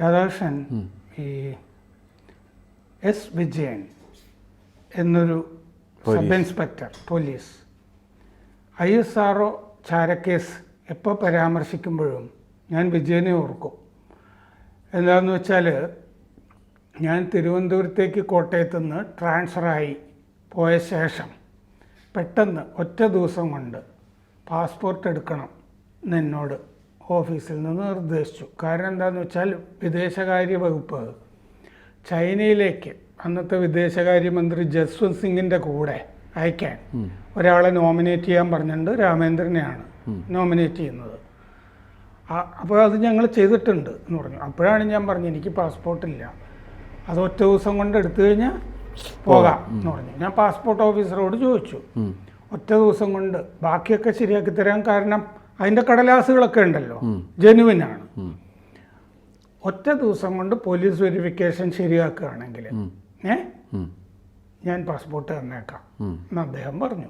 രാധാകൃഷ്ണൻ ഈ എസ് വിജയൻ എന്നൊരു sub inspector police. I S R O ചാരക്കേസ് എപ്പോൾ പരാമർശിക്കുമ്പോഴും ഞാൻ വിജയനെ ഓർക്കും. എന്താണെന്ന് വെച്ചാൽ ഞാൻ തിരുവനന്തപുരത്തേക്ക് കോട്ടയത്ത് നിന്ന് ട്രാൻസ്ഫറായി പോയ ശേഷം പെട്ടെന്ന് ഒറ്റ ദിവസം കൊണ്ട് പാസ്പോർട്ട് എടുക്കണം എന്നോട് ഓഫീസിൽ നിന്ന് നിർദ്ദേശിച്ചു. കാരണം എന്താണെന്ന് വെച്ചാൽ വിദേശകാര്യ വകുപ്പ് ചൈനയിലേക്ക് അന്നത്തെ വിദേശകാര്യമന്ത്രി ജസ്വന്ത് സിംഗിന്റെ കൂടെ അയക്കാൻ ഒരാളെ നോമിനേറ്റ് ചെയ്യാൻ പറഞ്ഞിട്ടുണ്ട് രാമേന്ദ്രനെയാണ് നോമിനേറ്റ് ചെയ്യുന്നത്. അപ്പോൾ അത് ഞങ്ങൾ ചെയ്തിട്ടുണ്ട് എന്ന് പറഞ്ഞു. അപ്പോഴാണ് ഞാൻ പറഞ്ഞത് എനിക്ക് പാസ്പോർട്ടില്ല അത് ഒറ്റ ദിവസം കൊണ്ട് എടുത്തു കഴിഞ്ഞാൽ പോകാം എന്ന് പറഞ്ഞു. ഞാൻ പാസ്പോർട്ട് ഓഫീസറോട് ചോദിച്ചു. ഒറ്റ ദിവസം കൊണ്ട് ബാക്കിയൊക്കെ ശരിയാക്കി തരാൻ കാരണം അതിന്റെ കടലാസുകളൊക്കെ ഉണ്ടല്ലോ. ജെനുവിൻ ആണ് ഒറ്റ ദിവസം കൊണ്ട് പോലീസ് വെരിഫിക്കേഷൻ ശരിയാക്കുകയാണെങ്കിൽ ഏ? ഞാൻ പാസ്പോർട്ട് തന്നേക്കാം. എന്ന് അദ്ദേഹം പറഞ്ഞു.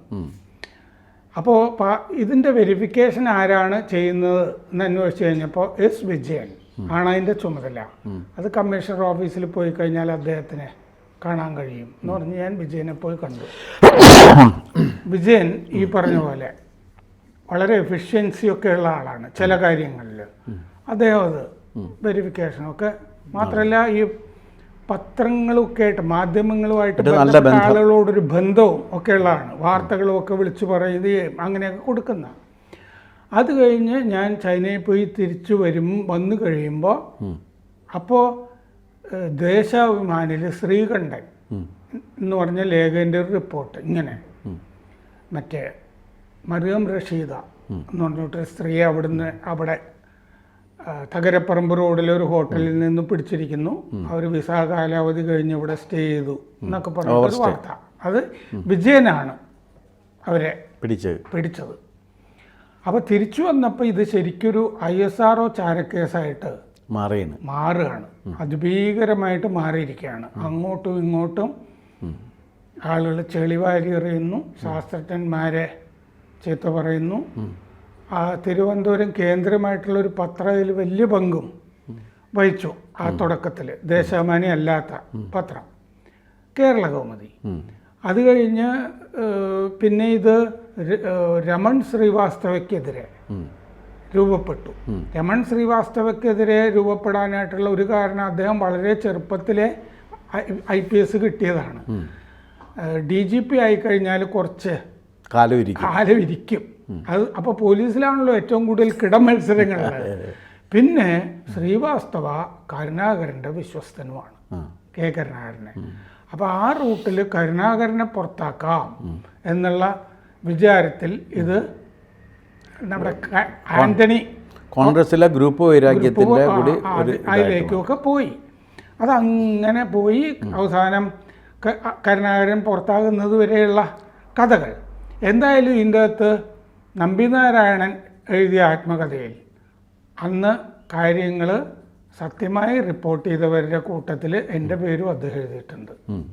അപ്പോൾ ഇതിന്റെ വെരിഫിക്കേഷൻ ആരാണ് ചെയ്യുന്നത് എന്ന് അന്വേഷിച്ച് കഴിഞ്ഞപ്പോൾ എസ് വിജയൻ ആണ് അതിന്റെ ചുമതല. അത് കമ്മീഷണർ ഓഫീസിൽ പോയി കഴിഞ്ഞാൽ അദ്ദേഹത്തിനെ കാണാൻ കഴിയും എന്ന് പറഞ്ഞ് ഞാൻ വിജയനെ പോയി കണ്ടു. വിജയൻ ഈ പറഞ്ഞ പോലെ വളരെ എഫിഷ്യൻസി ഒക്കെ ഉള്ള ആളാണ് ചില കാര്യങ്ങളിൽ. അദ്ദേഹം അത് വെരിഫിക്കേഷനൊക്കെ മാത്രമല്ല ഈ പത്രങ്ങളൊക്കെ ആയിട്ട് മാധ്യമങ്ങളുമായിട്ട് ബന്ധപ്പെട്ട ആളുകളോടൊരു ബന്ധവും ഒക്കെ ഉള്ളതാണ് വാർത്തകളും ഒക്കെ വിളിച്ചു പറയുകയും അങ്ങനെയൊക്കെ കൊടുക്കുന്ന. അത് കഴിഞ്ഞ് ഞാൻ ചൈനയിൽ പോയി തിരിച്ചു വരും വന്നു കഴിയുമ്പോൾ. അപ്പോൾ ദേശാഭിമാനിൽ ശ്രീകണ്ഠൻ. എന്ന് പറഞ്ഞ ലേഖന്റെ ഒരു റിപ്പോർട്ട് ഇങ്ങനെ. മറ്റേ മറിയം റഷീദ എന്ന് പറഞ്ഞിട്ട് സ്ത്രീയെ അവിടുന്ന് അവിടെ തകരപ്പറമ്പ് റോഡിലെ ഒരു ഹോട്ടലിൽ നിന്ന് പിടിച്ചിരിക്കുന്നു. അവർ വിസ കാലാവധി കഴിഞ്ഞ് ഇവിടെ സ്റ്റേ ചെയ്തു എന്നൊക്കെ പറഞ്ഞൊരു വാർത്ത. അത് വിജയനാണ് അവരെ പിടിച്ചത്. പിടിച്ചത്. അപ്പോൾ തിരിച്ചു വന്നപ്പോൾ ഇത് ശരിക്കൊരു ഐ എസ് ആർ ഒ ചാരക്കേസായിട്ട് മാറിയാണ് മാറുകയാണ്. അതിഭീകരമായിട്ട് മാറിയിരിക്കുകയാണ്. അങ്ങോട്ടും ഇങ്ങോട്ടും ആളുകൾ ചെളിവാരി എറിയുന്നു. ശാസ്ത്രജ്ഞന്മാരെ ചീത്ത പറയുന്നു. ആ തിരുവനന്തപുരം കേന്ദ്രമായിട്ടുള്ള ഒരു പത്രത്തിൽ വലിയ പങ്കും വഹിച്ചു ആ തുടക്കത്തിൽ ദേശാഭിമാനി അല്ലാത്ത പത്രം. കേരള കൗമുദി. അത് കഴിഞ്ഞ് പിന്നെ ഇത് രമൺ ശ്രീവാസ്തവയ്ക്കെതിരെ രൂപപ്പെട്ടു. രമൺ ശ്രീവാസ്തവയ്ക്കെതിരെ രൂപപ്പെടാനായിട്ടുള്ള ഒരു കാരണം അദ്ദേഹം വളരെ ചെറുപ്പത്തിലെ ഐ പി എസ് കിട്ടിയതാണ്. ഡി ജി പി ആയിക്കഴിഞ്ഞാൽ കുറച്ച് കാലം ഇരിക്കും കാലം ഇരിക്കും അത് അപ്പോൾ പോലീസിലാണല്ലോ ഏറ്റവും കൂടുതൽ കിടം മത്സരങ്ങൾ പിന്നെ ശ്രീവാസ്തവ കരുണാകരന്റെ വിശ്വസ്തനുമാണ്. കെ കരുണാകരനെ. അപ്പോൾ ആ റൂട്ടിൽ കരുണാകരനെ പുറത്താക്കാം എന്നുള്ള വിചാരത്തിൽ ഇത് നമ്മുടെ ആന്റണി കോൺഗ്രസിലെ ഗ്രൂപ്പ് വൈരാഗ്യത്തിന്റെ ഗ്രൂപ്പ് കൂടി അതിലേക്കുമൊക്കെ പോയി. അതങ്ങനെ പോയി അവസാനം കരുണാകരൻ പുറത്താകുന്നത് വരെയുള്ള കഥകൾ. എന്തായാലും ഇതിന്റെ അകത്ത് നമ്പിനാരായണൻ എഴുതിയ ആത്മകഥയിൽ അന്ന് കാര്യങ്ങൾ സത്യമായി റിപ്പോർട്ട് ചെയ്തവരുടെ കൂട്ടത്തിൽ എന്റെ പേരും അദ്ദേഹം എഴുതിയിട്ടുണ്ട്.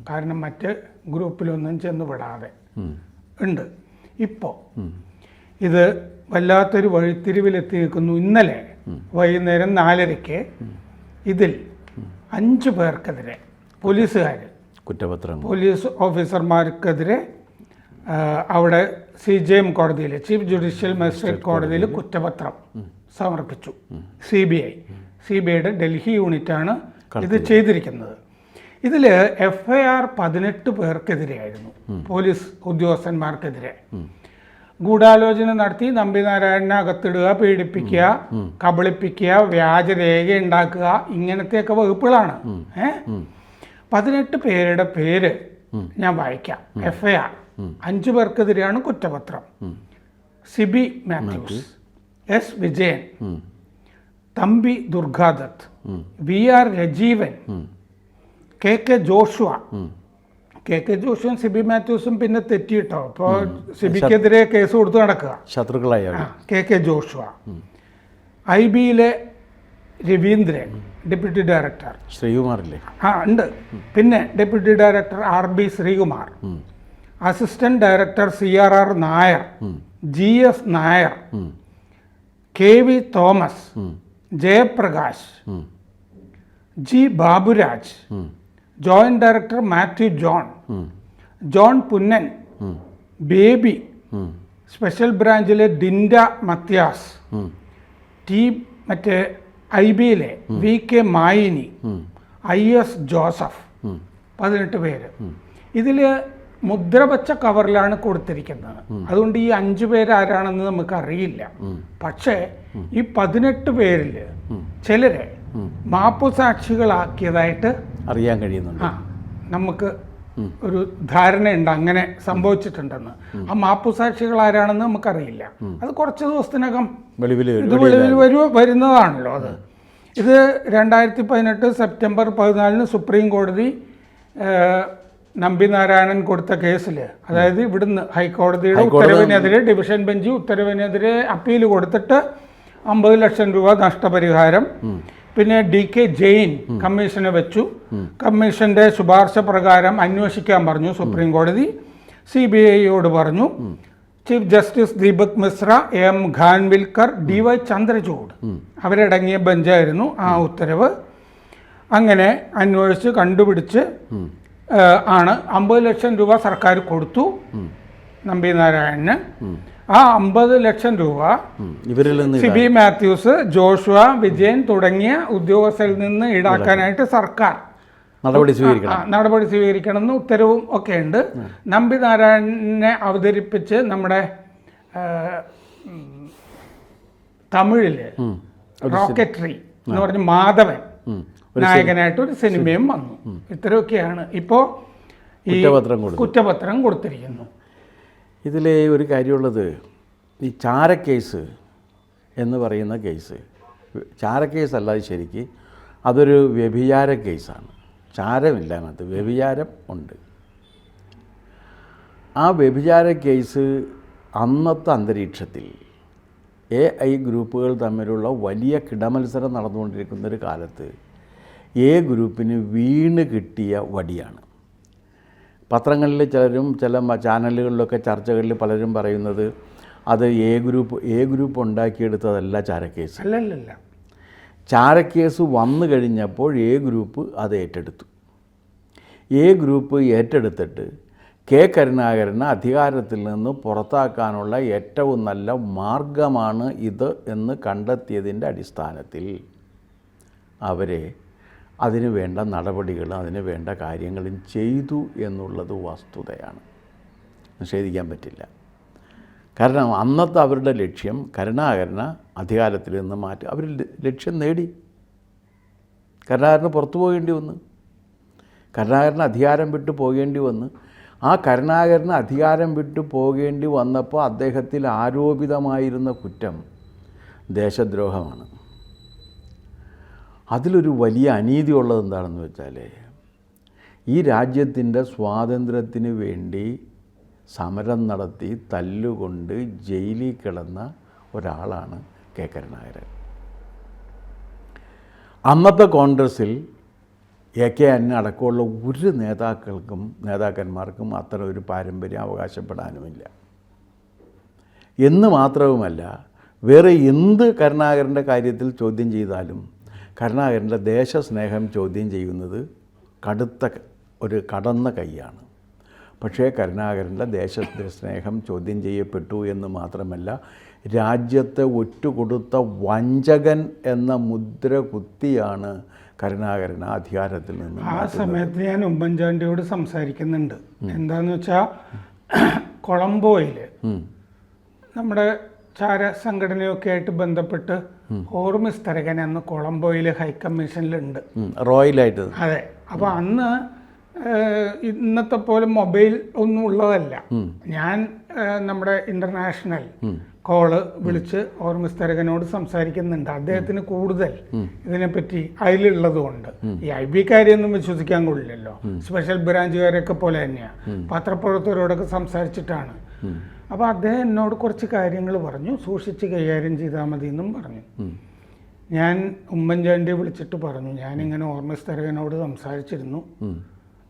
കാരണം മറ്റ് ഗ്രൂപ്പിലൊന്നും ചെന്ന് വിടാതെ ഉണ്ട്. ഇപ്പോൾ ഇത് വല്ലാത്തൊരു വഴിത്തിരിവിലെത്തി നിൽക്കുന്നു ഇന്നലെ വൈകുന്നേരം നാലരയ്ക്ക് ഇതിൽ അഞ്ചു പേർക്കെതിരെ പോലീസുകാർ കുറ്റപത്രം. പോലീസ് ഓഫീസർമാർക്കെതിരെ അവിടെ സി ജെ എം കോടതിയിൽ ചീഫ് ജുഡീഷ്യൽ മജിസ്ട്രേറ്റ് കോടതിയിൽ കുറ്റപത്രം സമർപ്പിച്ചു. C B I. C B ഐയുടെ ഡൽഹി യൂണിറ്റാണ് ഇത് ചെയ്തിരിക്കുന്നത്. ഇതിൽ എഫ് ഐ ആർ പതിനെട്ട് പേർക്കെതിരെയായിരുന്നു. പോലീസ് ഉദ്യോഗസ്ഥന്മാർക്കെതിരെ. ഗൂഢാലോചന നടത്തി നമ്പിനാരായണനെ അകത്തിടുക പീഡിപ്പിക്കുക കബളിപ്പിക്കുക വ്യാജരേഖ ഉണ്ടാക്കുക ഇങ്ങനത്തെയൊക്കെ വകുപ്പുകളാണ്. ഏഹ് പതിനെട്ട് പേരുടെ പേര് ഞാൻ വായിക്കാം. എഫ്ഐആർ. ഐ ആർ അഞ്ചു പേർക്കെതിരെയാണ് കുറ്റപത്രം. Sibi Mathews S Vijayan Thampi Durgadath. V R Rajeevan K K Joshua. K K ജോഷുവും Sibi മാത്യൂസും പിന്നെ തെറ്റിയിട്ടോ? അപ്പോൾ സിബിക്കെതിരെ കേസ് കൊടുത്ത് നടക്കുക. ശത്രുക്കളായ കെ കെ ജോഷുവ. ഐ ബിയിലെ രവീന്ദ്രൻ ഡെപ്യൂട്ടി ഡയറക്ടർ. ശ്രീകുമാറില്ലേ? ആ ഉണ്ട്. പിന്നെ deputy director R B Sreekumar. Assistant director C R R Nair G S Nair K V Thomas Jayaprakash G Baburaj. Joint director Mathew John John Punnen Baby special ബ്രാഞ്ചിലെ Dinda Mathias. T മറ്റേ I ബിയിലെ V K Mayini. I S Joseph. പതിനെട്ട് പേര്. ഇതിൽ മുദ്ര വച്ച കവറിലാണ് കൊടുത്തിരിക്കുന്നത്. അതുകൊണ്ട് ഈ അഞ്ചു പേരാരാണെന്ന് നമുക്ക് അറിയില്ല പക്ഷേ ഈ പതിനെട്ട് പേരിൽ ചിലരെ മാപ്പു സാക്ഷികളാക്കിയതായിട്ട് അറിയാൻ കഴിയുന്നുണ്ട്. നമുക്ക് ഒരു ധാരണയുണ്ട്. അങ്ങനെ സംഭവിച്ചിട്ടുണ്ടെന്ന്. ആ മാപ്പു സാക്ഷികൾ ആരാണെന്ന് നമുക്കറിയില്ല അത് കുറച്ച് ദിവസത്തിനകം വെളിവിൽ വരുവ വരുന്നതാണല്ലോ അത്. ഇത് രണ്ടായിരത്തി പതിനെട്ട് സെപ്റ്റംബർ പതിനാലിന് സുപ്രീം കോടതി ഏഹ്, നമ്പിനാരായണൻ കൊടുത്ത കേസിൽ അതായത് ഇവിടുന്ന് ഹൈക്കോടതിയുടെ ഉത്തരവിനെതിരെ ഡിവിഷൻ ബെഞ്ച് ഉത്തരവിനെതിരെ അപ്പീൽ കൊടുത്തിട്ട് അമ്പത് ലക്ഷം രൂപ നഷ്ടപരിഹാരം. പിന്നെ ഡി കെ ജെയിൻ കമ്മീഷനെ വെച്ചു. കമ്മീഷന്റെ ശുപാർശ പ്രകാരം അന്വേഷിക്കാൻ പറഞ്ഞു സുപ്രീം കോടതി. സി ബി ഐയോട് പറഞ്ഞു. Chief justice Deepak Mishra M Khanwilkar D Y Chandrachud അവരടങ്ങിയ ബെഞ്ചായിരുന്നു ആ ഉത്തരവ്. അങ്ങനെ അന്വേഷിച്ച് കണ്ടുപിടിച്ച് ആണ്. അമ്പത് ലക്ഷം രൂപ സർക്കാർ കൊടുത്തു നമ്പി നാരായണന്. ആ അമ്പത് ലക്ഷം രൂപ ഇവരിൽ നിന്ന് സിബി മാത്യൂസ് ജോഷുവ വിജയൻ തുടങ്ങിയ ഉദ്യോഗസ്ഥരിൽ നിന്ന് ഈടാക്കാനായിട്ട് സർക്കാർ. നടപടി സ്വീകരിക്കണം. നടപടി നടപടി സ്വീകരിക്കണമെന്ന് ഉത്തരവും ഒക്കെ ഉണ്ട്. നമ്പി നാരായണനെ അവതരിപ്പിച്ച് നമ്മുടെ തമിഴിൽ റോക്കറ്ററി എന്ന് പറഞ്ഞ് മാധവൻ. നായകനായിട്ട് ഒരു സിനിമയും വന്നു. ഇത്രയൊക്കെയാണ്. ഇപ്പോൾ ഈ കുറ്റപത്രം കൊടുത്തു. കുറ്റപത്രം കൊടുത്തിരിക്കുന്നു. ഇതിലെ ഒരു കാര്യമുള്ളത് ഈ ചാരക്കേസ് എന്ന് പറയുന്ന കേസ്. ചാരക്കേസ് അല്ലാതെ ശരിക്ക്. അതൊരു വ്യഭിചാര കേസാണ്. ചാരമില്ല അതിനകത്ത്. വ്യഭിചാരം ഉണ്ട്. ആ വ്യഭിചാര കേസ് അന്നത്തെ അന്തരീക്ഷത്തിൽ എ ഐ ഗ്രൂപ്പുകൾ തമ്മിലുള്ള വലിയ കിടമത്സരം നടന്നുകൊണ്ടിരിക്കുന്ന ഒരു കാലത്ത് എ ഗ്രൂപ്പിന് വീണ് കിട്ടിയ വടിയാണ്. പത്രങ്ങളിൽ ചിലരും ചില ചാനലുകളിലൊക്കെ ചർച്ചകളിൽ പലരും പറയുന്നത് അത് എ ഗ്രൂപ്പ് എ ഗ്രൂപ്പ് ഉണ്ടാക്കിയെടുത്തതല്ല ചാരക്കേസ്. അല്ലല്ല ചാരക്കേസ് വന്നു കഴിഞ്ഞപ്പോൾ എ ഗ്രൂപ്പ് അത് ഏറ്റെടുത്തു. എ ഗ്രൂപ്പ് ഏറ്റെടുത്തിട്ട് കെ കരുണാകരനെ അധികാരത്തിൽ നിന്ന് പുറത്താക്കാനുള്ള ഏറ്റവും നല്ല മാർഗമാണ് ഇത് എന്ന് കണ്ടെത്തിയതിന്റെ അടിസ്ഥാനത്തിൽ അവരെ അതിന് വേണ്ട നടപടികൾ അതിന് വേണ്ട കാര്യങ്ങളും ചെയ്തു എന്നുള്ളത് വസ്തുതയാണ്. നിഷേധിക്കാൻ പറ്റില്ല. കാരണം അന്നത്തെ അവരുടെ ലക്ഷ്യം കരുണാകരനെ അധികാരത്തിൽ നിന്ന് മാറ്റി അവർ ലക്ഷ്യം നേടി. കരുണാകരന് പുറത്തു പോകേണ്ടി വന്നു. കരുണാകരന് അധികാരം വിട്ടു പോകേണ്ടി വന്ന്. ആ കരുണാകരന് അധികാരം വിട്ടു പോകേണ്ടി വന്നപ്പോൾ അദ്ദേഹത്തിൽ ആരോപിതമായിരുന്ന കുറ്റം ദേശദ്രോഹമാണ്. അതിലൊരു വലിയ അനീതി ഉള്ളത് എന്താണെന്ന് വെച്ചാൽ ഈ രാജ്യത്തിന്റെ സ്വാതന്ത്ര്യത്തിന് വേണ്ടി സമരം നടത്തി തല്ലുകൊണ്ട് ജയിലിൽ കിടന്ന ഒരാളാണ് കെ കരുണാകരൻ. അന്നത്തെ കോൺഗ്രസ്സിൽ എ കെ അന്ന അടക്കമുള്ള ഒരു നേതാക്കൾക്കും നേതാക്കന്മാർക്കും അത്തരം ഒരു പാരമ്പര്യം അവകാശപ്പെടാനുമില്ല. എന്ന് മാത്രവുമല്ല വേറെ എന്ത് കരുണാകരന്റെ കാര്യത്തിൽ ചോദ്യം ചെയ്താലും കരുണാകരന്റെ ദേശസ്നേഹം ചോദ്യം ചെയ്യുന്നത് കടുത്ത ഒരു കടന്ന കൈയാണ്. പക്ഷേ കരുണാകരന്റെ ദേശസ്നേഹം ചോദ്യം ചെയ്യപ്പെട്ടു എന്ന് മാത്രമല്ല രാജ്യത്തെ ഒറ്റുകൊടുത്ത വഞ്ചകൻ എന്ന മുദ്ര കുത്തിയാണ് കരുണാകരൻ ആ അധികാരത്തിൽ നിന്ന് ആ സമയത്ത് ഞാൻ ഉമ്മൻചാണ്ടിയോട് സംസാരിക്കുന്നുണ്ട്. എന്താന്ന് വെച്ചാൽ കൊളംബോയിൽ നമ്മുടെ ചാര സംഘടനയൊക്കെ ആയിട്ട് ബന്ധപ്പെട്ട് ഓർമിസ് തരകൻ അന്ന് കൊളംബോയിൽ ഹൈക്കമ്മീഷനിലുണ്ട്. റോയൽ റോയലായിട്ട്. അതെ. അപ്പോൾ അന്ന് ഇന്നത്തെ പോലെ മൊബൈൽ ഒന്നും ഉള്ളതല്ല. ഞാൻ നമ്മുടെ ഇന്റർനാഷണൽ കോൾ വിളിച്ച് ഓർമിസ് തരകനോട് സംസാരിക്കുന്നുണ്ട്. അദ്ദേഹത്തിന് കൂടുതൽ ഇതിനെപ്പറ്റി അതിലുള്ളതുകൊണ്ട് ഈ ഐ ബി കാര്യൊന്നും വിശ്വസിക്കാൻ കൊള്ളില്ലല്ലോ. സ്പെഷ്യൽ ബ്രാഞ്ചുകാരൊക്കെ പോലെ തന്നെയാണ് പത്രപ്രവർത്തകരോടൊക്കെ സംസാരിച്ചിട്ടാണ്. അപ്പോൾ അദ്ദേഹം എന്നോട് കുറച്ച് കാര്യങ്ങൾ പറഞ്ഞു. സൂക്ഷിച്ച് കൈകാര്യം ചെയ്താൽ മതി എന്നും പറഞ്ഞു. ഞാൻ ഉമ്മൻചാണ്ടിയെ വിളിച്ചിട്ട് പറഞ്ഞു. ഞാനിങ്ങനെ ഓർമ്മസ് തരകനോട് സംസാരിച്ചിരുന്നു.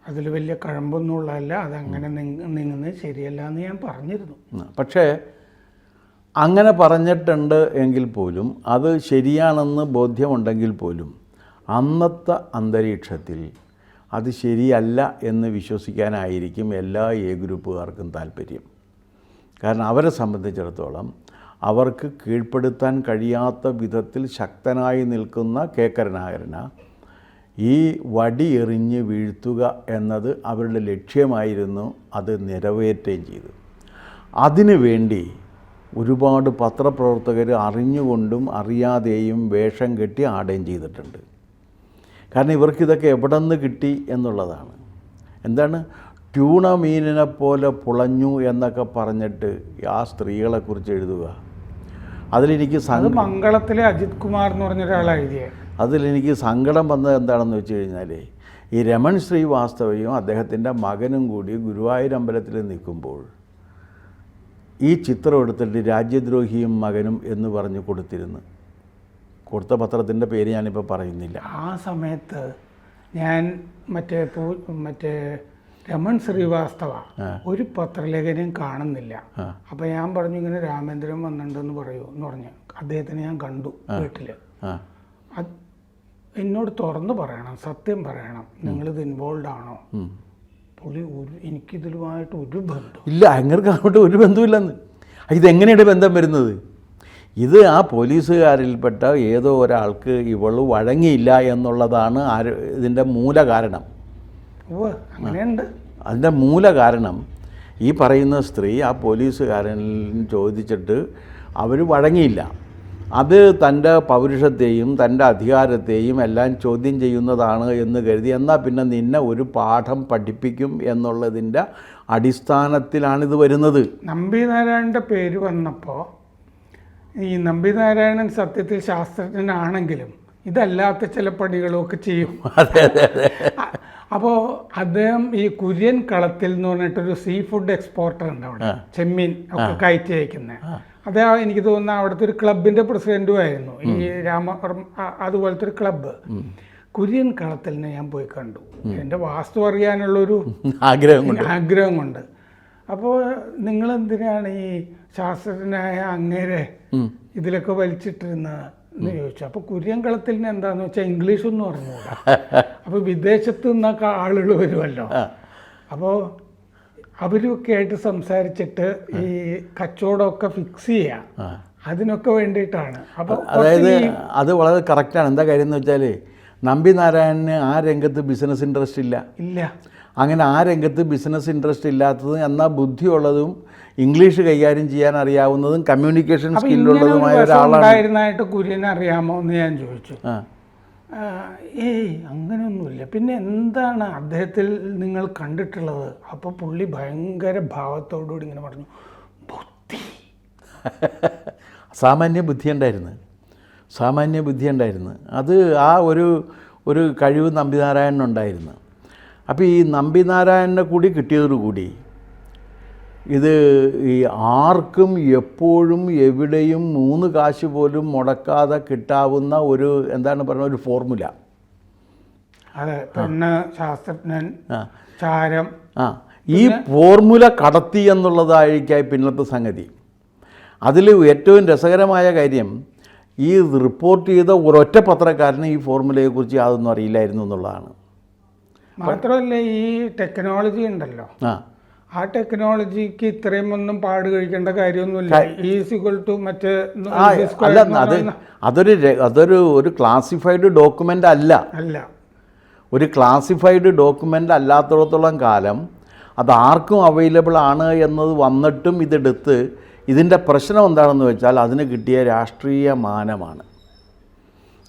അതിൽ വലിയ കഴമ്പൊന്നും ഉള്ളതല്ല അതങ്ങനെ നീങ്ങ- നീങ്ങുന്നത് ശരിയല്ല എന്ന് ഞാൻ പറഞ്ഞിരുന്നു. പക്ഷേ അങ്ങനെ പറഞ്ഞിട്ടുണ്ട് എങ്കിൽ പോലും അത് ശരിയാണെന്ന് ബോധ്യമുണ്ടെങ്കിൽ പോലും അന്നത്തെ അന്തരീക്ഷത്തിൽ അത് ശരിയല്ല എന്ന് വിശ്വസിക്കാനായിരിക്കും എല്ലാ എ ഗ്രൂപ്പുകാർക്കും താല്പര്യം. കാരണം അവരെ സംബന്ധിച്ചിടത്തോളം അവർക്ക് കീഴ്പ്പെടുത്താൻ കഴിയാത്ത വിധത്തിൽ ശക്തനായി നിൽക്കുന്ന കെ കരുണാകരന ഈ വടി എറിഞ്ഞ് വീഴ്ത്തുക എന്നത് അവരുടെ ലക്ഷ്യമായിരുന്നു അത് നിറവേറ്റുകയും ചെയ്തു. അതിനു വേണ്ടി ഒരുപാട് പത്രപ്രവർത്തകർ അറിഞ്ഞുകൊണ്ടും അറിയാതെയും വേഷം കെട്ടി ആടയും ചെയ്തിട്ടുണ്ട്. കാരണം ഇവർക്കിതൊക്കെ എവിടെ നിന്ന് കിട്ടി എന്നുള്ളതാണ്. എന്താണ്? ട്യൂണ മീനിനെ പോലെ പുളഞ്ഞു എന്നൊക്കെ പറഞ്ഞിട്ട് ആ സ്ത്രീകളെക്കുറിച്ച് എഴുതുക. അതിലെനിക്ക് മംഗളത്തിലെ അജിത് കുമാർ എന്ന് പറഞ്ഞ ഒരാൾ എഴുതിയ. അതിലെനിക്ക് സങ്കടം വന്നത് എന്താണെന്ന് വെച്ച് കഴിഞ്ഞാൽ ഈ രമൺ ശ്രീവാസ്തവയും അദ്ദേഹത്തിന്റെ മകനും കൂടി ഗുരുവായൂർ അമ്പലത്തിൽ നിൽക്കുമ്പോൾ ഈ ചിത്രം എടുത്തിട്ട് രാജ്യദ്രോഹിയും മകനും എന്ന് പറഞ്ഞു കൊടുത്തിരുന്നു. കൊടുത്ത പത്രത്തിന്റെ പേര് ഞാനിപ്പോൾ പറയുന്നില്ല. ആ സമയത്ത് ഞാൻ മറ്റേ പൂ- മറ്റേ രമൺ ശ്രീവാസ്തവ ഒരു പത്രലേഖനം കാണുന്നില്ല. അപ്പോൾ അപ്പൊ ഞാൻ പറഞ്ഞു ഇങ്ങനെ രാമേന്ദ്രൻ വന്നിട്ടുണ്ടെന്ന് പറയൂ എന്ന് പറഞ്ഞു. അദ്ദേഹത്തിനെ ഞാൻ കണ്ടു വീട്ടിൽ. എന്നോട് തുറന്നു പറയണം സത്യം പറയണം. നിങ്ങളിത് ഇൻവോൾവ് ആണോ. പുള്ളി ഒരു എനിക്കിതിലുമായിട്ട് ഒരു ബന്ധം ഇല്ല അങ്ങർക്ക് അങ്ങോട്ട് ഒരു ബന്ധമില്ലെന്ന് ഇതെങ്ങനെയാണ് ബന്ധം വരുന്നത്? ഇത് ആ പോലീസുകാരിൽപ്പെട്ട ഏതോ ഒരാൾക്ക് ഇവൾ വഴങ്ങിയില്ല എന്നുള്ളതാണ് ആര് ഇതിന്റെ മൂല കാരണം. അങ്ങനെയുണ്ട്. അതിന്റെ മൂല കാരണം ഈ പറയുന്ന സ്ത്രീ ആ പോലീസുകാരനിൽ ചോദിച്ചിട്ട് അവർ വഴങ്ങിയില്ല. അത് തന്റെ പൗരുഷത്തെയും തന്റെ അധികാരത്തെയും എല്ലാം ചോദ്യം ചെയ്യുന്നതാണ് എന്ന് കരുതി. എന്നാൽ പിന്നെ നിന്നെ ഒരു പാഠം പഠിപ്പിക്കും എന്നുള്ളതിന്റെ അടിസ്ഥാനത്തിലാണിത് വരുന്നത്. നമ്പി നാരായണന്റെ പേര് വന്നപ്പോൾ ഈ നമ്പി നാരായണൻ സത്യത്തിൽ ശാസ്ത്രജ്ഞനാണെങ്കിലും ഇതല്ലാത്ത ചില പണികളൊക്കെ ചെയ്യും. അതെ അതെ അതെ. അപ്പോൾ അദ്ദേഹം ഈ കുര്യൻ കളത്തിൽ എന്ന് പറഞ്ഞിട്ടൊരു സീ ഫുഡ് എക്സ്പോർട്ടർ ഉണ്ട് അവിടെ ചെമ്മീൻ ഒക്കെ കയറ്റി അയക്കുന്നത് അദ്ദേഹം എനിക്ക് തോന്നുന്ന അവിടുത്തെ ഒരു ക്ലബിന്റെ പ്രസിഡന്റും ആയിരുന്നു ഈ രാമ അതുപോലത്തെ ഒരു ക്ലബ്ബ്. കുര്യൻ കളത്തലിനെ ഞാൻ പോയി കണ്ടു. എന്റെ വാസ്തു അറിയാനുള്ളൊരു ആഗ്രഹം ആഗ്രഹം കൊണ്ട്. അപ്പോൾ നിങ്ങൾ എന്തിനാണ് ഈ ശാസ്ത്രജ്ഞനായ അങ്ങേരെ ഇതിലൊക്കെ വലിച്ചിട്ടിരുന്നത് എന്ന് ചോദിച്ചു. അപ്പോൾ കുര്യൻകളത്തിന് എന്താന്ന് വെച്ചാൽ ഇംഗ്ലീഷ് ഒന്നും അറിഞ്ഞൂടാ. അപ്പോൾ വിദേശത്ത് നിന്നൊക്കെ ആളുകൾ വരുമല്ലോ. അപ്പോൾ അവരൊക്കെ ആയിട്ട് സംസാരിച്ചിട്ട് ഈ കച്ചവടമൊക്കെ ഫിക്സ് ചെയ്യാം. അതിനൊക്കെ വേണ്ടിയിട്ടാണ്. അപ്പോൾ അതായത് അത് വളരെ കറക്റ്റാണ് എന്താ കാര്യം എന്ന് വെച്ചാൽ നമ്പി നാരായണന് ആ രംഗത്ത് ബിസിനസ് ഇൻട്രസ്റ്റ് ഇല്ല. ഇല്ല. അങ്ങനെ ആ രംഗത്ത് ബിസിനസ് ഇൻട്രസ്റ്റ് ഇല്ലാത്തതും എന്നാൽ ബുദ്ധിയുള്ളതും ഇംഗ്ലീഷ് കൈകാര്യം ചെയ്യാൻ അറിയാവുന്നതും കമ്മ്യൂണിക്കേഷൻ സ്കില്ലുള്ളതുമായ ഒരാളാണ്. അറിയാമോ എന്ന് ഞാൻ ചോദിച്ചു. ഏയ് അങ്ങനെയൊന്നുമില്ല. പിന്നെ എന്താണ് അദ്ദേഹത്തിൽ നിങ്ങൾ കണ്ടിട്ടുള്ളത്? അപ്പോൾ പുള്ളി ഭയങ്കര ഭാവത്തോടുകൂടി ഇങ്ങനെ പറഞ്ഞു ബുദ്ധി. സാമാന്യ ബുദ്ധി ഉണ്ടായിരുന്നു സാമാന്യ ബുദ്ധി ഉണ്ടായിരുന്നു അത് ആ ഒരു ഒരു കഴിവ് നമ്പിനാരായണനുണ്ടായിരുന്നു. അപ്പോൾ ഈ നമ്പിനാരായണനെ കൂടി കിട്ടിയതോടുകൂടി ഇത് ഈ ആർക്കും എപ്പോഴും എവിടെയും മൂന്ന് കാശ് പോലും മുടക്കാതെ കിട്ടാവുന്ന ഒരു എന്താണ് പറയുന്നത് ഒരു ഫോർമുല. അതെ പെണ്ണ് ശാസ്ത്രജ്ഞൻ ചാരം. ആ ഈ ഫോർമുല കടത്തി എന്നുള്ളതായിരിക്കാം പിന്നത്തെ സംഗതി. അതിൽ ഏറ്റവും രസകരമായ കാര്യം ഈ റിപ്പോർട്ട് ചെയ്ത ഒരൊറ്റ പത്രക്കാരന് ഈ ഫോർമുലയെക്കുറിച്ച് യാതൊന്നും അറിയില്ലായിരുന്നു എന്നുള്ളതാണ്. മാത്രമല്ല ഈ ടെക്നോളജി ഉണ്ടല്ലോ. ആ. ആ ടെക്നോളജിക്ക് ഇത്രയും ഒന്നും പാട് കഴിക്കേണ്ട കാര്യമൊന്നുമില്ല. ഈസിക്വൽ ടു മറ്റ് ആ അല്ല അത് അതൊരു അതൊരു ഒരു ക്ലാസിഫൈഡ് ഡോക്യുമെന്റ് അല്ല. അല്ല. ഒരു ക്ലാസിഫൈഡ് ഡോക്യുമെന്റ് അല്ലാത്തിടത്തോളം കാലം അത് ആർക്കും അവൈലബിൾ ആണ് എന്നത് വന്നിട്ടും ഇതെടുത്ത് ഇതിന്റെ പ്രശ്നം എന്താണെന്ന് വെച്ചാൽ അതിന് കിട്ടിയ രാഷ്ട്രീയ മാനമാണ്.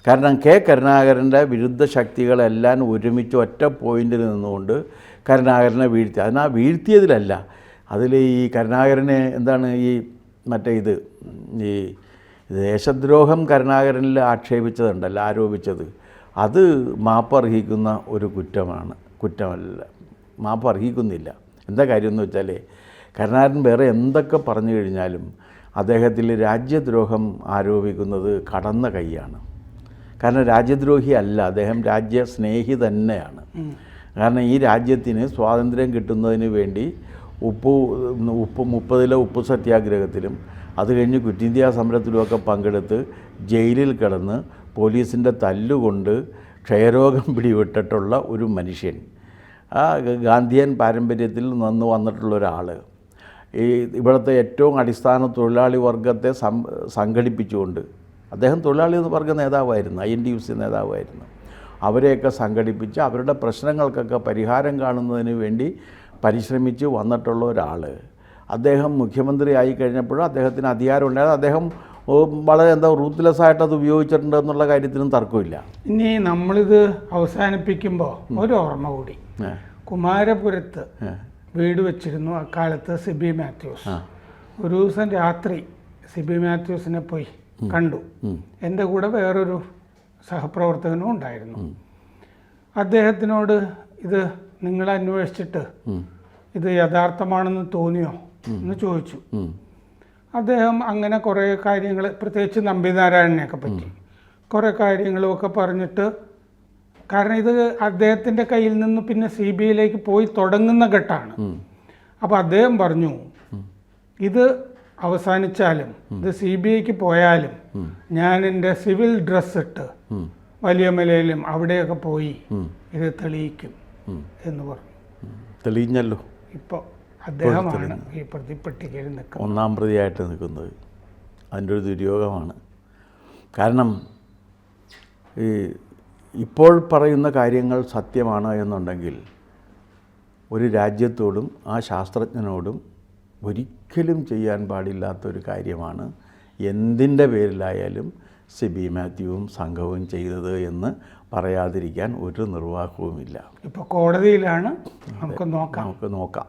കാരണം കെ കരുണാകരന്റെ വിരുദ്ധ ശക്തികളെല്ലാം ഒരുമിച്ച് ഒറ്റ പോയിന്റിൽ നിന്നുകൊണ്ട് കരുണാകരനെ വീഴ്ത്തി. അതിനാ വീഴ്ത്തിയതിലല്ല. അതിൽ ഈ കരുണാകരനെ എന്താണ് ഈ മറ്റേ ഇത് ഈ ദേശദ്രോഹം കരുണാകരനിൽ ആക്ഷേപിച്ചതുണ്ടല്ലോ ആരോപിച്ചത്. അത് മാപ്പ് അർഹിക്കുന്ന ഒരു കുറ്റമാണ് കുറ്റമല്ല. മാപ്പ് അർഹിക്കുന്നില്ല എന്താ കാര്യം എന്ന് വെച്ചാൽ കരുണാകരൻ വേറെ എന്തൊക്കെ പറഞ്ഞു കഴിഞ്ഞാലും അദ്ദേഹത്തിൽ രാജ്യദ്രോഹം ആരോപിക്കുന്നത് കടന്ന കൈയാണ്. കാരണം രാജ്യദ്രോഹി അല്ല അദ്ദേഹം രാജ്യസ്നേഹി തന്നെയാണ്. കാരണം ഈ രാജ്യത്തിന് സ്വാതന്ത്ര്യം കിട്ടുന്നതിന് വേണ്ടി ഉപ്പ് ഉപ്പ് മുപ്പതിലെ ഉപ്പ് സത്യാഗ്രഹത്തിലും അത് കഴിഞ്ഞ് ക്വിറ്റ് ഇന്ത്യ സമരത്തിലുമൊക്കെ പങ്കെടുത്ത് ജയിലിൽ കിടന്ന് പോലീസിന്റെ തല്ലുകൊണ്ട് ക്ഷയരോഗം പിടിവിട്ടിട്ടുള്ള ഒരു മനുഷ്യൻ. ആ ഗാന്ധിയൻ പാരമ്പര്യത്തിൽ നിന്ന് വന്നിട്ടുള്ള ഒരാൾ ഈ ഇവിടുത്തെ ഏറ്റവും അടിസ്ഥാന തൊഴിലാളി വർഗത്തെ സംഘടിപ്പിച്ചുകൊണ്ട് അദ്ദേഹം തൊഴിലാളി വർഗ നേതാവായിരുന്നു I N D U C നേതാവായിരുന്നു. അവരെയൊക്കെ സംഘടിപ്പിച്ച് അവരുടെ പ്രശ്നങ്ങൾക്കൊക്കെ പരിഹാരം കാണുന്നതിന് വേണ്ടി പരിശ്രമിച്ച് വന്നിട്ടുള്ള ഒരാൾ. അദ്ദേഹം മുഖ്യമന്ത്രി ആയി കഴിഞ്ഞപ്പോഴും അദ്ദേഹത്തിന് അധികാരം ഉണ്ടായത് അദ്ദേഹം വളരെ എന്താ റൂത്ത്ലെസ് ആയിട്ട് അത് ഉപയോഗിച്ചിട്ടുണ്ട് എന്നുള്ള കാര്യത്തിനും തർക്കമില്ല. ഇനി നമ്മളിത് അവസാനിപ്പിക്കുമ്പോൾ ഒരു ഓർമ്മ കൂടി. കുമാരപുരത്ത് വീട് വെച്ചിരുന്നു അക്കാലത്ത് സിബി മാത്യൂസ്. ഒരു ദിവസം രാത്രി സിബി മാത്യൂസിനെ പോയി കണ്ടു. എന്റെ കൂടെ വേറൊരു സഹപ്രവർത്തകനും ഉണ്ടായിരുന്നു. അദ്ദേഹത്തിനോട് ഇത് നിങ്ങൾ അന്വേഷിച്ചിട്ട് ഇത് യഥാർത്ഥമാണെന്ന് തോന്നിയോ എന്ന് ചോദിച്ചു. അദ്ദേഹം അങ്ങനെ കുറേ കാര്യങ്ങൾ പ്രത്യേകിച്ച് നമ്പിനാരായണനെയൊക്കെ പറ്റി. കുറേ കാര്യങ്ങളുമൊക്കെ പറഞ്ഞിട്ട് കാരണം ഇത് അദ്ദേഹത്തിന്റെ കയ്യിൽ നിന്ന് പിന്നെ സി ബി ഐയിലേക്ക് പോയി തുടങ്ങുന്ന ഘട്ടമാണ്. അപ്പോൾ അദ്ദേഹം പറഞ്ഞു ഇത് അവസാനിച്ചാലും ഇത് സി ബി ഐക്ക് പോയാലും ഞാൻ എന്റെ സിവിൽ ഡ്രസ്സ് ഇട്ട് ഉം, വലിയ മലയിലും അവിടെയൊക്കെ പോയി ഇത് തെളിയിക്കും എന്ന് പറഞ്ഞു. തെളിഞ്ഞല്ലോ. ഇപ്പോൾ അദ്ദേഹമാണ് ഈ പ്രതിപ്പട്ടികയിൽ നിൽക്കുന്നത്. ഒന്നാം പ്രതിയായിട്ട് നിൽക്കുന്നത്. അതിന്റെ ഒരു ദുര്യോഗമാണ്. കാരണം ഈ ഇപ്പോൾ പറയുന്ന കാര്യങ്ങൾ സത്യമാണ് എന്നുണ്ടെങ്കിൽ ഒരു രാജ്യത്തോടും ആ ശാസ്ത്രജ്ഞനോടും ഒരിക്കലും ചെയ്യാൻ പാടില്ലാത്തൊരു കാര്യമാണ് എന്തിന്റെ പേരിലായാലും സിബി മാത്യുവും സംഘവും ചെയ്തത് എന്ന് പറയാതിരിക്കാൻ ഒരു നിർവാഹവുമില്ല. ഇപ്പോൾ കോടതിയിലാണ്. നമുക്ക് നോക്കാം. നമുക്ക് നോക്കാം.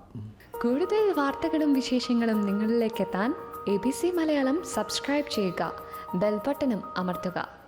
കൂടുതൽ വാർത്തകളും വിശേഷങ്ങളും നിങ്ങളിലേക്ക് എത്താൻ A B C Malayalam subscribe ചെയ്യുക. ബെൽബട്ടനും അമർത്തുക.